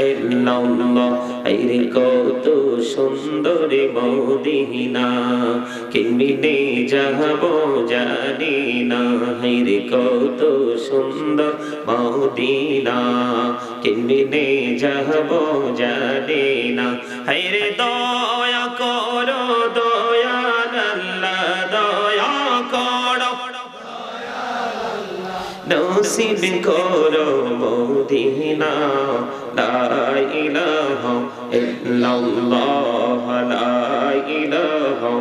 ইল্লাল্লাহ আইরে কত সুন্দর মদিনা। কেমনে যাব জানি না, হাইরে কত সুন্দর মদিনা। কেমনে যাব জানি না, হাইরে দয়া নসিব করো মদিনা, লা ইলাহা ইল্লাল্লাহ, লা ইলাহা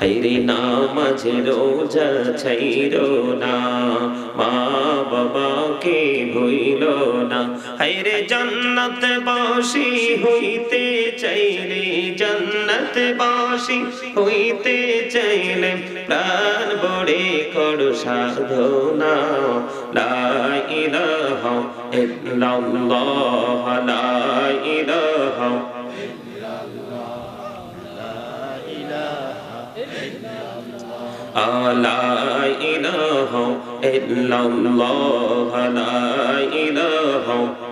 হাইরে নামাজ রোজা ছাইরো না, মা বাবাকে ভইল না। হাইরে জান্নাত বাসি হইতে চাইলে, জান্নাত বাসি হইতে চাইলে প্রাণ করো সাধনা লা ইলাহা ইল্লাল্লাহ লা ইলাহা লা ইলাহা ইল্লাল্লাহ লা ইলাহা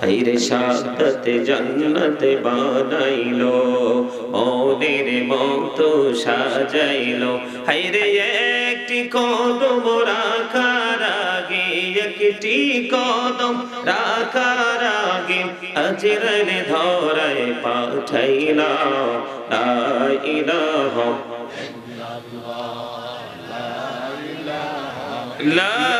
হাইরে সাদত জন্নত বানাইলো, মনের মতো সাজাইলো। হাইরে একটি কদম রাখার আগে একটি কদম রাখার আগে আজরাইল ধরায় পাঠাইলা লা ইলাহা লা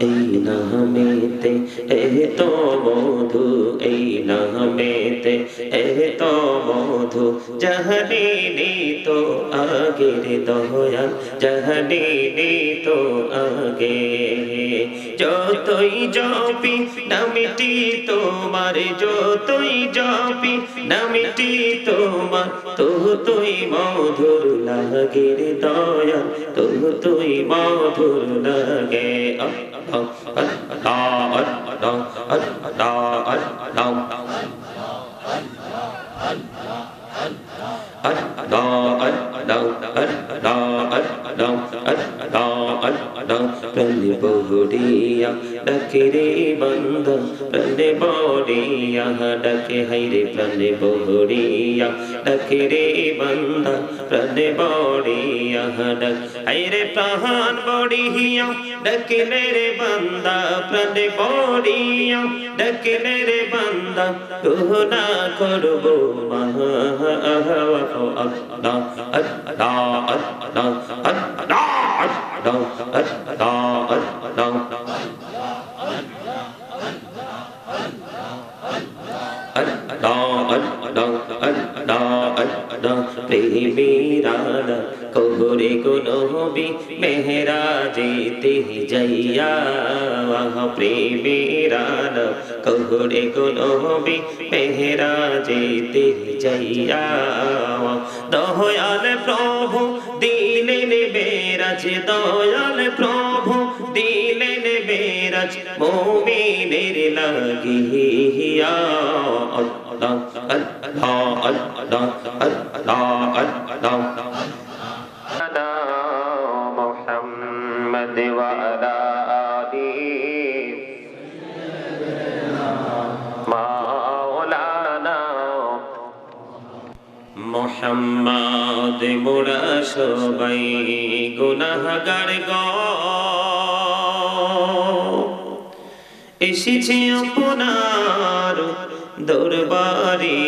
এই নামেতে তো মধু, এই নামেতে, এ তো মধু, জাহানি তো আগের দয়াল, জাহানি তো আগে। যতই জপি, নামিটি তোমার, যতই জপি, নামিটি তোমার তো তুই মধুর লাগে রে দয়াল তো তুই মধুর lơ ghê ất ất ất đo ất đo ất đo ất Bahuria ডাকে রে বন্ধ প্রাণে বড়িয়া ডাকে হাইরে প্রাণে বহুরিয়া ডাকে রে বন্ধ প্রাণে বড়িয়া ডাক হাইরে প্রাণ বড়িয়া ডাকিলে রে বন্দা প্রাণে বড়িয়া ডাকিলে রে বন্দা তুহনা করব মহা আল্লাহ আল্লাহ আল্লাহ আল্লাহ আল্লাহ আল্লাহ প্রেমীরানা কবরে গুনবি মেহরা যেতে যাইয়া প্রেমীরানা কবরে গুনবি মেহরা যেতে যাইয়া দয়াল প্রভু দিলেন বেরাজ দয়াল প্রভু দিলেন বেরাজ মোমিনের লাগিয়া আল্লাহ আল্লাহ আল্লাহ আল্লাহ আল্লাহ محمد وعلى آله مولانا محمد মোহাম্মদ মোরা সবাই গুনাহগার গ এসেছি আপনার দরবারে।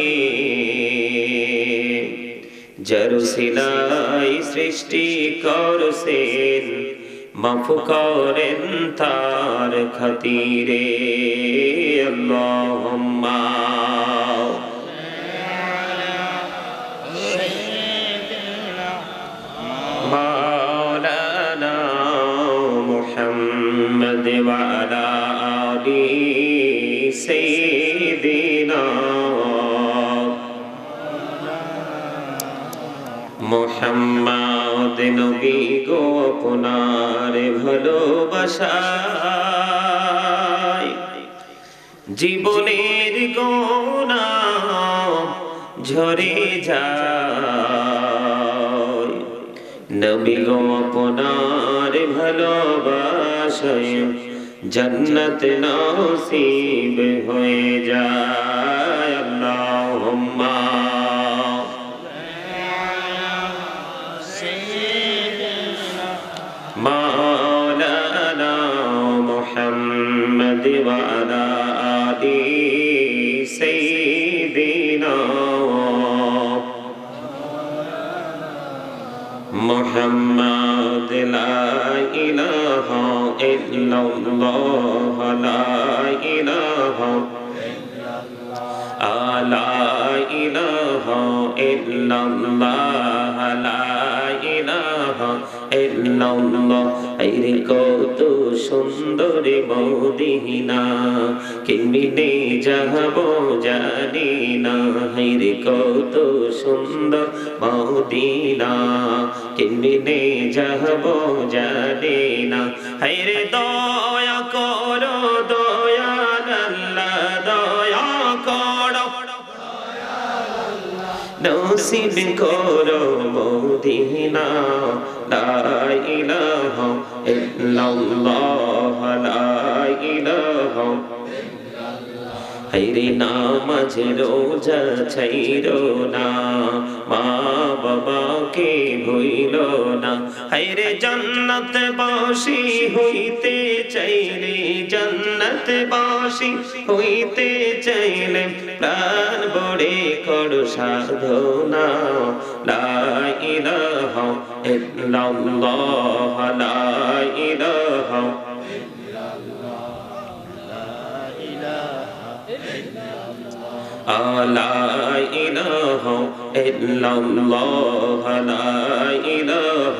জরুসিলাই সৃষ্টি করছেন মাফ করেন তার খাতিরে। আল্লাহুম্মা। মোহাম্মদ মুহাম্মদ ali sayyidina মোহাম্মদ নবী গো আপনার ভালোবাসায়। জীবনের গোনা ঝরে যায়। নবী গো আপনার ভালোবাসায় জন্নত নসিব হয়ে যায় আল্লাহুম্মা। মাওলানা মুহাম্মদ ওয়া আলা আলি الله لا إله لا إله إلا الله لا إله ইল্লাল্লাহ আইরে কত সুন্দর মদিনা কেমনে যাব জানি না আইরে কত সুন্দর মদিনা কেমনে যাব জানি না আইরে দয়া নসিব করো মদিনা, লা ইলাহা ইল্লাল্লাহ, লা ইলাহা হাইরে নামাজ রোজা ছাইরো না, মা বাবাকে হাইরে জান্নাত বাসি হইতে চাইলে জান্নাত বাসি হইতে চাইলে প্রাণ বড়ে কর সাধনা লা ইলাহা ইল্লাল্লাহ লা ইলাহা لا إله إلا الله لا إله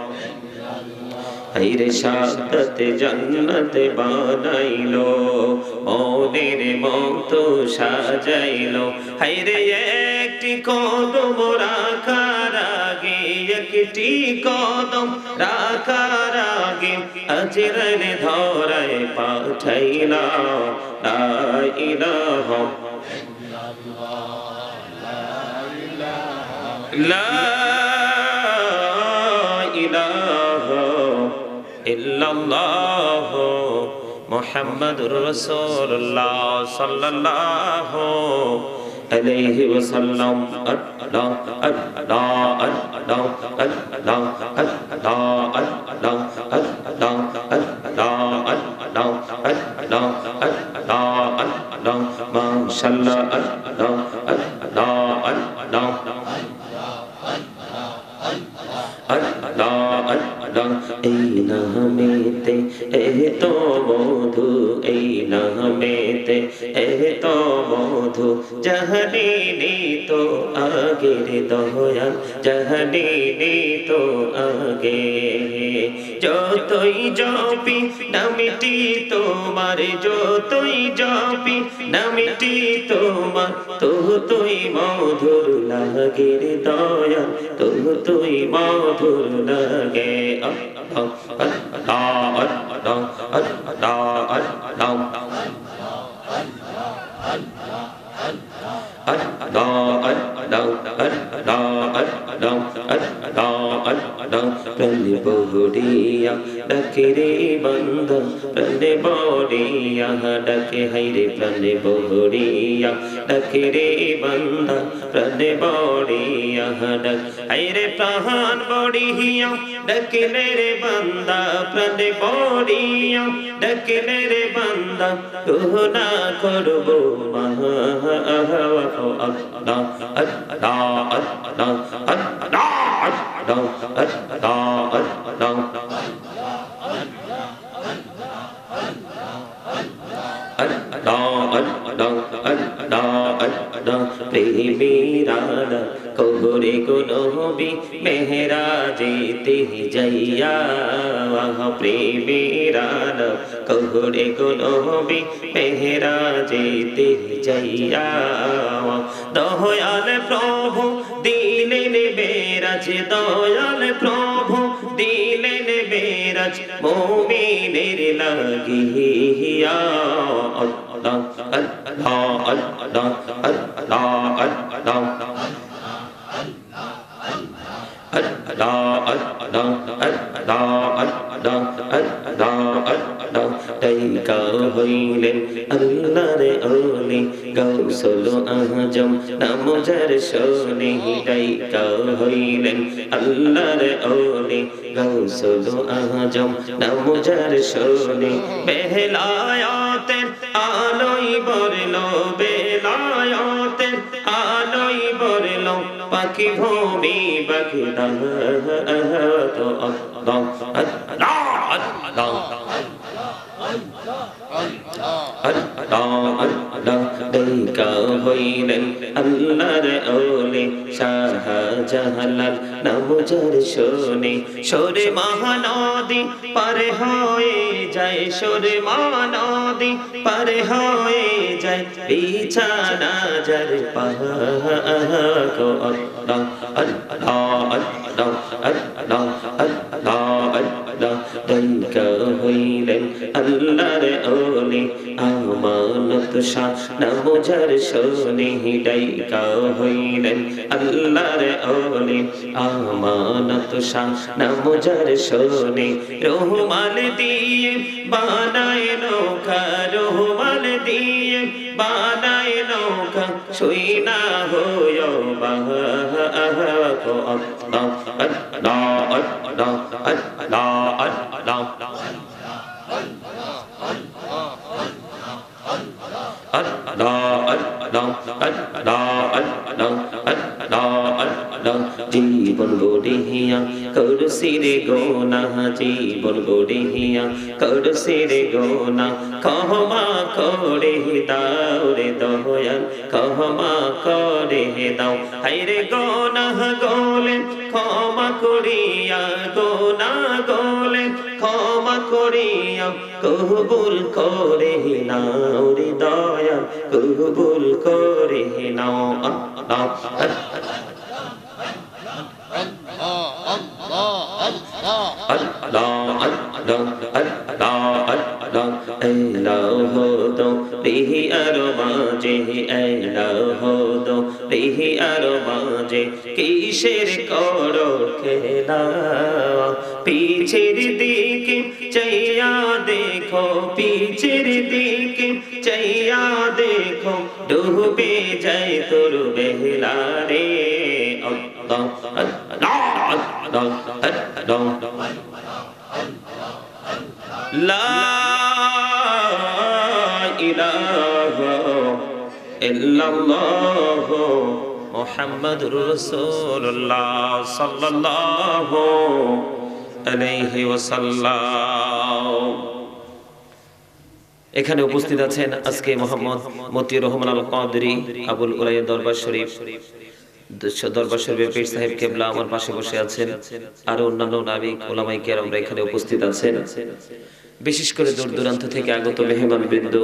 হাইরে সাদাতে জান্নাতে বানাইলো ওদের মত সাজাইলো। হাইরে একটি কদম রাখার আগে, একটি কদম রাখার আগে আজরাইল ধরায় পাঠাইলা লা ইলাহা ইল্লাল্লাহ, লা ইল্লাল্লাহ মুহাম্মাদুর রাসূলুল্লাহ সাল্লাল্লাহু আলাইহি ওয়াসাল্লাম। আল্লাহ আল্লাহ আল্লাহ আল্লাহ আল্লাহ আল্লাহ আল্লাহ আল্লাহ আল্লাহ আল্লাহ আল্লাহ আল্লাহ মাশাআল্লাহ। আল্লাহ দয়াল জাহানি তো আগে যতই জপি নামিটি তোমার যতই জপি নামিটি তোমার তো তুই মধুর লাগে রে দয়া তো তুই মধুর লাগে আল্লাহ আল্লাহ আল্লাহ আল্লাহ প্রাণে বহুরিয়া ডাকে রে বন্ধ প্রাণে বড়িয়া ডাকে হাইরে প্রাণে বহুরিয়া ডাকে রে বন্ধ প্রাণে বড়িয়া ডাক হাইরে প্রাণ বড়িয়া ডাকে রে বন্দা প্রাণে বড়িয়া ডাকে রে বন্দা গুনা করব মহা আল্লাহ আল্লাহ আল্লাহ আল্লাহ আল্লাহ আল্লাহ প্রেমীরানা কোহরে গুনবি মেহরা যেতে যাইয়া প্রেমীরানা কোহরে গুনবি মেহরা যেতে যাইয়া দয়াল প্রভু দিলেন বেরাজ দয়াল প্রভু দিলেন বেরাজ মোমিনের লাগিয়া আল্লাহ আল্লাহ আল্লাহ আল্লাহ আল্লাহ হইলেন আল্লাহর ওলি গৌসল আজম নাম যার শোনে ডাইকা হইলেন আল্লাহর ওলি গৌসল আজম নাম যার শোনে বেহলায়াতের আলোই বরলো, বেলায়াতের আলোই বরলো, পাখি ভূমি বগদা তো আল্লাহ আল্লাহ আল্লাহ। হইলেন আল্লাহর ওলে শাহ জাহালাল নামজার শোনে সরে মহানদী পারে হয়ে যায় সরে মহানদী পারে হয়ে যায় বিছানা যার পাহা ডাইকা হইলেন আল্লাহর ওলে আমানত শাহ নামজার শোনে ডাইকা হইলেন। আল্লাহর ওলে আমানত শাহ নামজার শোনে রহমান দিয়ে বানায় নৌকা রহমান দিয়ে বানায় নৌকা শুই না হইয় বাহা। গো আল্লাহ আল্লাহ আল্লাহ আল্লাহ জীবন গড়িয়া করছি রে গোনা, জীবন গড়িয়া করছি রে গোনা কহমা করে দাও রে দয়াল কহমা করে দাও। হাইরে গোনা গোলে, ক্ষমা করিয়া, গোনা গোলে, ক্ষমা করিয়া, কবুল করে নাও রে দয়া কবুল করে নাও। আল্লাহ। আর মাঝে কিসের করো খেলা? পিছের দিকে চাইয়া দেখো, পিছের দিকে চাইয়া দেখো, ডুবে যায় তোর বেহলা রে। লা ইলাহা ইল্লাল্লাহ। মুহাম্মাদুর এখানে উপস্থিত আছেন আজকে মোহাম্মদ মতিউর রহমান আল কাদরি আবুল উলাইয়া দরবার শরীফ। দরবার পীর সাহেব কেবলা আমার পাশে বসে আছেন। আর অন্যান্য নাবিক, ওলামাই কেরামরা এখানে উপস্থিত আছেন। বিশেষ করে দূর দূরান্ত থেকে আগত মেহমান বৃন্দ